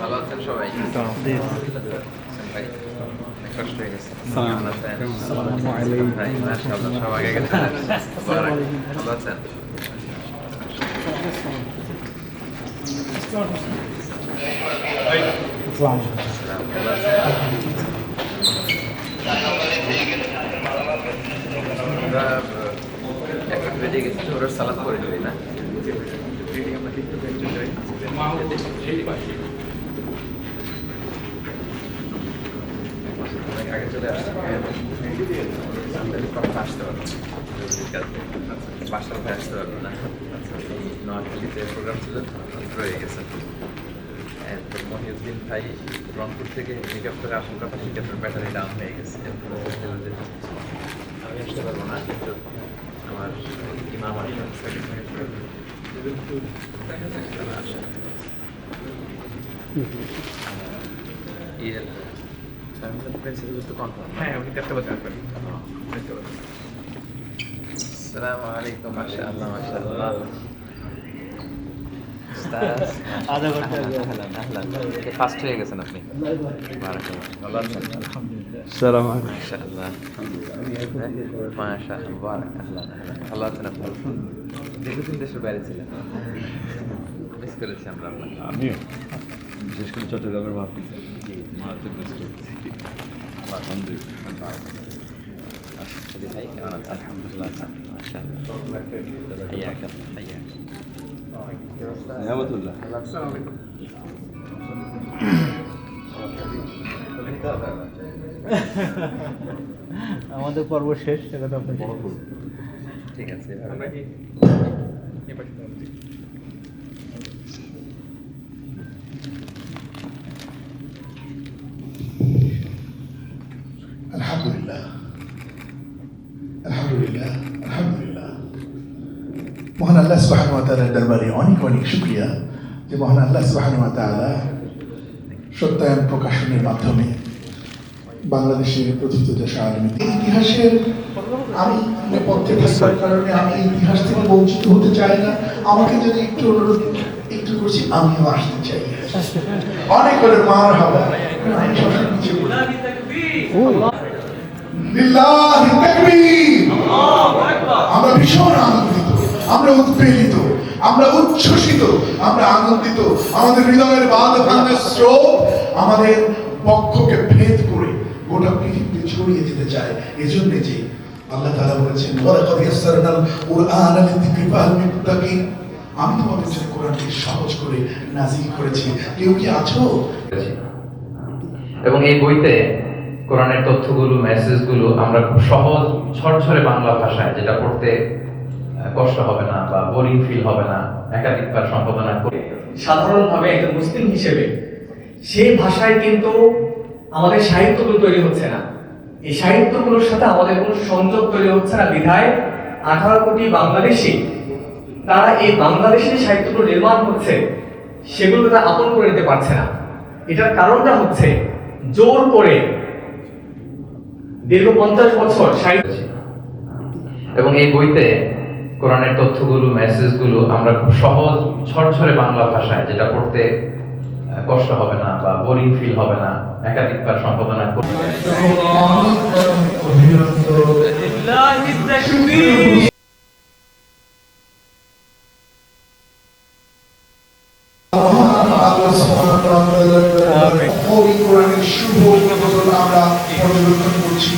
ভালো আছেন সবাই ভাই হয়ে গেছে, ওরা সালাদ করে দিই না? আগে চলে আসছে আসতে পারব বাসার ভাই আসতে পারব না নোয়াখালীতে প্রোগ্রাম ছিল রয়ে গেছে মহিউদ্দিন ভাই রংপুর থেকে হেলিকপ্টারে আসার কথা হেলিকপ্টার ব্যাটারি ডাউন হয়ে গেছে আমি আসতে পারব না, কিন্তু আমার ইমাম আসেন সাকিব ভাই আসতে পারবেন। দেখা যাক তারা আসে। ইয়ে ফ্যামিলি প্রিন্সিপাল তো কনফার্ম হ্যাঁ উনি দেখতে পাচ্ছেন আসবেন দেখতে পাচ্ছেন السلام عليكم ما شاء الله ما شاء الله استاذ আধা ঘন্টা আগে। اهلا اهلا ফার্স্ট হয়ে গেছেন আপনি বারাকাল্লাহ ভালো আছেন সালাম ما شاء الله ما شاء الله মুবারক আহলান আহলান ভালো আছেন আপনি দীর্ঘদিন দেশের বাইরে ছিলেন মিস করেছি আমরা আপনাকে আমিও বিশেষ করে চট্টগ্রামের মাহফিল মারাত্মক ব্যস্ত আলহামদুলিল্লাহ আশিক ভাই কেমন আছেন আলহামদুলিল্লাহ ما شاء الله حياك الله حياك নিয়ামতুল্লাহ আসসালামু আলাইকুম আমাদের পর্ব শেষ সেটা তো আপনি ঠিক আছে আমরা কি এ আল্লাহ তাআলার দরবারে অনেক অনেক শুকরিয়া যে মহান আল্লাহ তাআলা সত্যায়ন প্রকাশনের মাধ্যমে বাংলাদেশের প্রথিত দেশ আলমী ইতিহাসের আমি নেপথ্যে থাকার কারণে আমি ইতিহাস থেকে বঞ্চিত হতে চাই না। আমাকে যদি একটু অনুরোধ একটু করছি আমিও আসতে চাই। অনেক করে মার হাওয়া আমি সবসময় বলি। আমরা ভীষণ আনন্দিত। আমরা উৎপীড়িত, আমরা উচ্ছ্বসিত, আমরা আনন্দিত, আমাদের হৃদয়ের বাঁধ ভাঙা স্রোত আমাদের পক্ষকে ভেদ করে গোটা পৃথিবীতে ছড়িয়ে যেতে চায়। এজন্য যে আল্লাহ তাআলা বলেছেন, ওয়ালাকাদ ইয়াসসারনাল কুরআন লিযিকরি মিন মুদ্দাকির আমি তোমাদের জন্য কোরআনকে সহজ করে নাজিল করেছি। কেউ কি আছো? এবং এই বইতে কোরআনের তথ্যগুলো মেসেজগুলো আমরা খুব সহজ, ঝরঝরে বাংলা ভাষায় যেটা পড়তে কষ্ট হবে না বা বোরিং ফিল হবে না একাধিকবার সম্পাদনা করে। সাধারণভাবে একজন মুসলিম হিসেবে সেই ভাষায় কিন্তু আমাদের সাহিত্যগুলো তৈরি হচ্ছে না। এই সাহিত্যগুলোর সাথে আমাদের কোনো সংযোগ তৈরি হচ্ছে না। বিধায় আঠারো কোটি বাংলাদেশি তারা এই বাংলাদেশি সাহিত্যগুলো নির্মাণ হচ্ছে সেগুলো তারা আপন করে নিতে পারছে না। এটার কারণটা হচ্ছে জোর করে দীর্ঘ পঞ্চাশ বছর সাহিত্য এবং এই বইতে কোরআনের তথ্যগুলো মেসেজগুলো আমরা খুব সহজ, ঝরঝরে বাংলা ভাষায়, যেটা পড়তে কষ্ট হবে না বা বোরিং ফিল হবে না একাধিকবার সম্পাদনা করে। আল্লাহ সুবহানাহু ওয়া তাআলার ওই কোরআনের শুভ আমরা পর্যবেক্ষণ করছি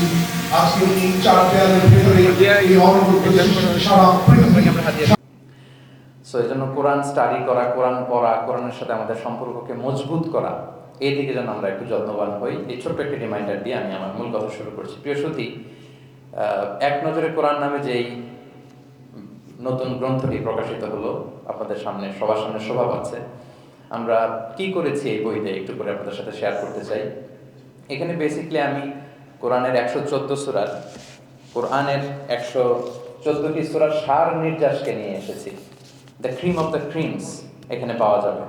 আজকে চার দেয়ালের সো এই জন্য কোরআন স্টাডি করা, কোরআন পড়া, কোরআনের সাথে আমাদের সম্পর্ককে মজবুত করা, এই দিকে যেন আমরা একটু যত্নবান হই। এই ছোট্ট একটি রিমাইন্ডার দিয়ে আমি আমার মূল কথা শুরু করছি। প্রিয় সুধী এক নজরে কোরআন নামে যেই নতুন গ্রন্থটি প্রকাশিত হলো, আপনাদের সামনে, সবার সামনে শোভা পাচ্ছে আমরা কি করেছি এই বইতে একটু করে আপনাদের সাথে শেয়ার করতে চাই। এখানে বেসিকলি আমি কোরআনের একশো চোদ্দ সুরার কোরআনের একশো চোদ্দটি সুরার সার নির্যাসকে নিয়ে এসেছি। The cream of the creams এখানে পাওয়া যাবে।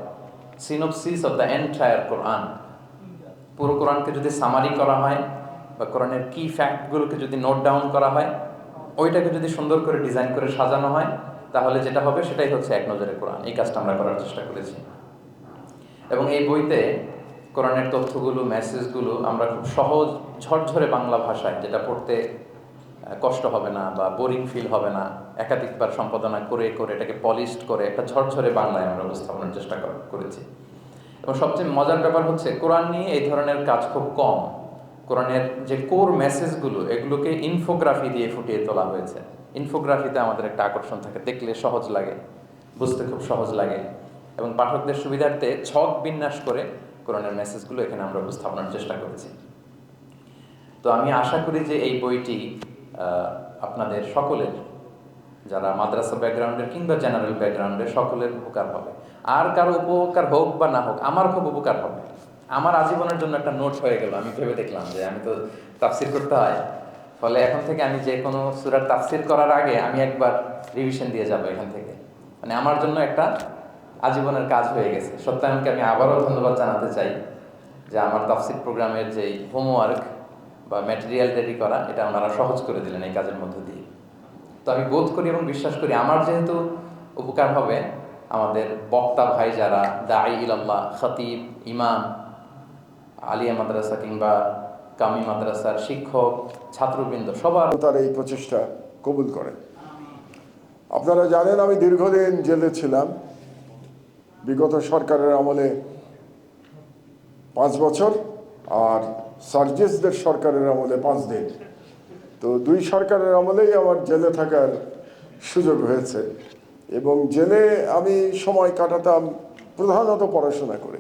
Synopsis of the entire Quran পুরো কোরআনকে যদি সামারি করা হয় বা কোরআনের কি ফ্যাক্টগুলোকে যদি নোট ডাউন করা হয়, ওইটাকে যদি সুন্দর করে ডিজাইন করে সাজানো হয়, তাহলে যেটা হবে সেটাই হচ্ছে এক নজরে কোরআন। এই কাজটা আমরা করার চেষ্টা করেছি। এবং এই বইতে কোরআনের তথ্যগুলো মেসেজগুলো আমরা খুব সহজ ঝরঝরে বাংলা ভাষায়, যেটা পড়তে কষ্ট হবে না বা বোরিং ফিল হবে না। একাধিকবার সম্পাদনা করে করে এটাকে পলিশড করে, একটা ঝরঝরে বাংলায় আমরা উপস্থাপনের চেষ্টা করেছি। এবং সবচেয়ে মজার ব্যাপার হচ্ছে, কোরআন নিয়ে এই ধরনের কাজ খুব কম। কোরআনের যে কোর মেসেজগুলো এগুলোকে ইনফোগ্রাফি দিয়ে ফুটিয়ে তোলা হয়েছে। ইনফোগ্রাফিতে আমাদের একটা আকর্ষণ থাকে, দেখলে সহজ লাগে, বুঝতে খুব সহজ লাগে। এবং পাঠকদের সুবিধার্থে ছক বিন্যাস করে কোরআনের মেসেজগুলো এখানে আমরা উপস্থাপনার চেষ্টা করেছি। তো আমি আশা করি যে এই বইটি আপনাদের সকলের, যারা মাদ্রাসা ব্যাকগ্রাউন্ডের কিংবা জেনারেল ব্যাকগ্রাউন্ডের সকলের উপকার হবে। আর কারও উপকার হোক বা না হোক, আমার খুব উপকার হবে। আমার আজীবনের জন্য একটা নোট হয়ে গেল, আমি ভেবে দেখলাম যে আমি তো তাফসির করতে হয়। ফলে এখন থেকে আমি যে কোনো সুরার তাফসির করার আগে আমি একবার রিভিশন দিয়ে যাব এখান থেকে। মানে আমার জন্য একটা আজীবনের কাজ হয়ে গেছে। সত্যায়নকে আমি আবারও ধন্যবাদ জানাতে চাই যে আমার তাফসির প্রোগ্রামের যেই হোমওয়ার্ক বা ম্যাটেরিয়াল রেডি করা, এটা ওনারা সহজ করে দিলেন এই কাজের মধ্য দিয়ে। তো আমি বোধ করি এবং বিশ্বাস করি আমার যেহেতু উপকার হবে, আমাদের বক্তা ভাই যারা দাই ইলাল্লাহ, খতিব, ইমাম, আলিয়া মাদ্রাসা কিংবা কামি মাদ্রাসার শিক্ষক, ছাত্রবৃন্দ, সবার তার এই প্রচেষ্টা কবুল করেন আপনারা জানেন আমি দীর্ঘদিন জেলে ছিলাম। বিগত সরকারের আমলে পাঁচ বছর আর সার্জেসদের সরকারের আমলে পাঁচ দিন। তো দুই সরকারের আমলেই আমার জেলে থাকার সুযোগ হয়েছে। এবং জেলে আমি সময় কাটাতাম প্রধানত পড়াশোনা করে।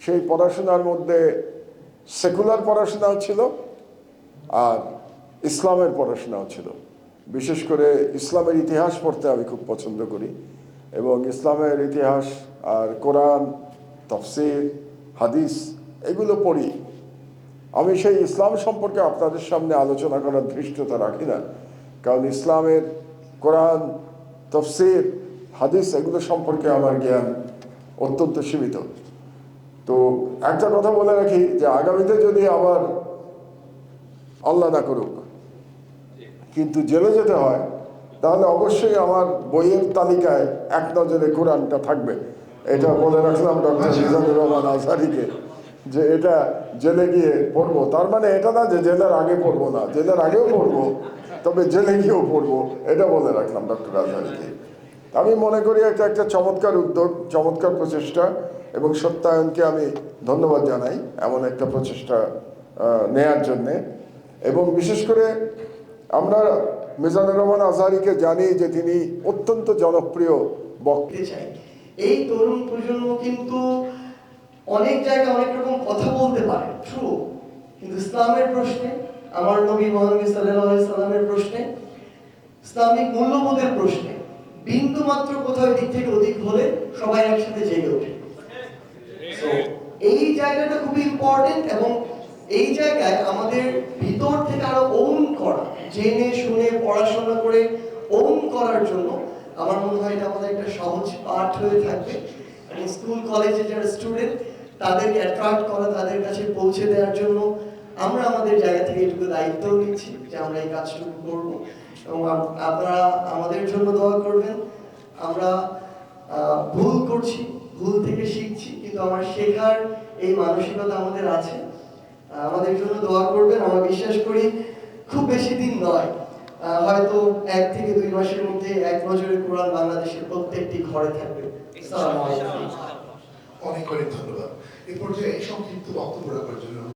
সেই পড়াশোনার মধ্যে সেকুলার পড়াশোনাও ছিল আর ইসলামের পড়াশোনাও ছিল। বিশেষ করে ইসলামের ইতিহাস পড়তে আমি খুব পছন্দ করি এবং ইসলামের ইতিহাস আর কোরআন, তফসির, হাদিস এগুলো পড়ি। আমি সেই ইসলাম সম্পর্কে আপনাদের সামনে আলোচনা করার ধৃষ্টতা রাখি না। কারণ ইসলামের কোরআন তফসির হাদিস এগুলো সম্পর্কে আমার জ্ঞান অত্যন্ত সীমিত। তো একটা কথা বলে রাখি যে আগামীতে যদি আবার আল্লাহ না করুক কিন্তু জেলে যেতে হয় তাহলে অবশ্যই আমার বইয়ের তালিকায় এক নজরে কোরআনটা থাকবে। এটা বলে রাখলাম ডক্টর মিজানুর রহমান আজহারিকে যে এটা জেলে গিয়ে পড়ব। তার মানে এটা না যে জেলের আগে পড়ব না, জেলের আগেও পড়ব, তবে জেলে গিয়েও পড়ব, এটা বলে রাখলাম ডক্টর আজহারিকে আমি মনে করি এটা একটা চমৎকার উদ্যোগ, চমৎকার প্রচেষ্টা, এবং সত্যায়নকে আমি ধন্যবাদ জানাই এমন একটা প্রচেষ্টা নেয়ার জন্যে। এবং বিশেষ করে আমরা মিজানুর রহমান আজহারিকে জানি যে তিনি অত্যন্ত জনপ্রিয় বক্তা। এই তরুণ প্রজন্ম কিন্তু অনেক জায়গায় অনেক রকম কথা বলতে পারে ট্রু কিন্তু ইসলামের প্রশ্নে, আমার নবী মহানবী সাল্লামের প্রশ্নে, ইসলামিক মূল্যবোধের প্রশ্নে, বিন্দু মাত্র কোথাও দিক থেকে অধিক হলে সবাই একসাথে জেগে ওঠে। এই জায়গাটা খুবই ইম্পর্টেন্ট এবং এই জায়গায় আমাদের ভিতর থেকে আরও ওন করা, জেনে শুনে পড়াশোনা করে ওন করার জন্য আমার মনে হয় এটা আমাদের একটা সহজ পাঠ হয়ে থাকবে। স্কুল কলেজে যারা স্টুডেন্ট তাদেরকে অ্যাট্রাক্ট করা তাদের কাছে পৌঁছে দেওয়ার জন্য আমরা আমাদের জায়গা থেকে এটুকু দায়িত্ব নিচ্ছি যে আমরা এই কাজটুকু করব। এবং আপনারা আমাদের জন্য দোয়া করবেন। আমরা ভুল করছি ভুল থেকে শিখছি কিন্তু আমার শেখার এই মানসিকতা আমাদের আছে। আমাদের জন্য দোয়া করবেন। আমরা বিশ্বাস করি খুব বেশি দিন নয়। হয়তো এক থেকে দুই মাসের মধ্যে এক নজরে কোরআন বাংলাদেশের প্রত্যেকটি ঘরে থাকবে। অনেক অনেক ধন্যবাদ। এ পর্যায়ে সংক্ষিপ্ত বক্তব্য রাখার জন্য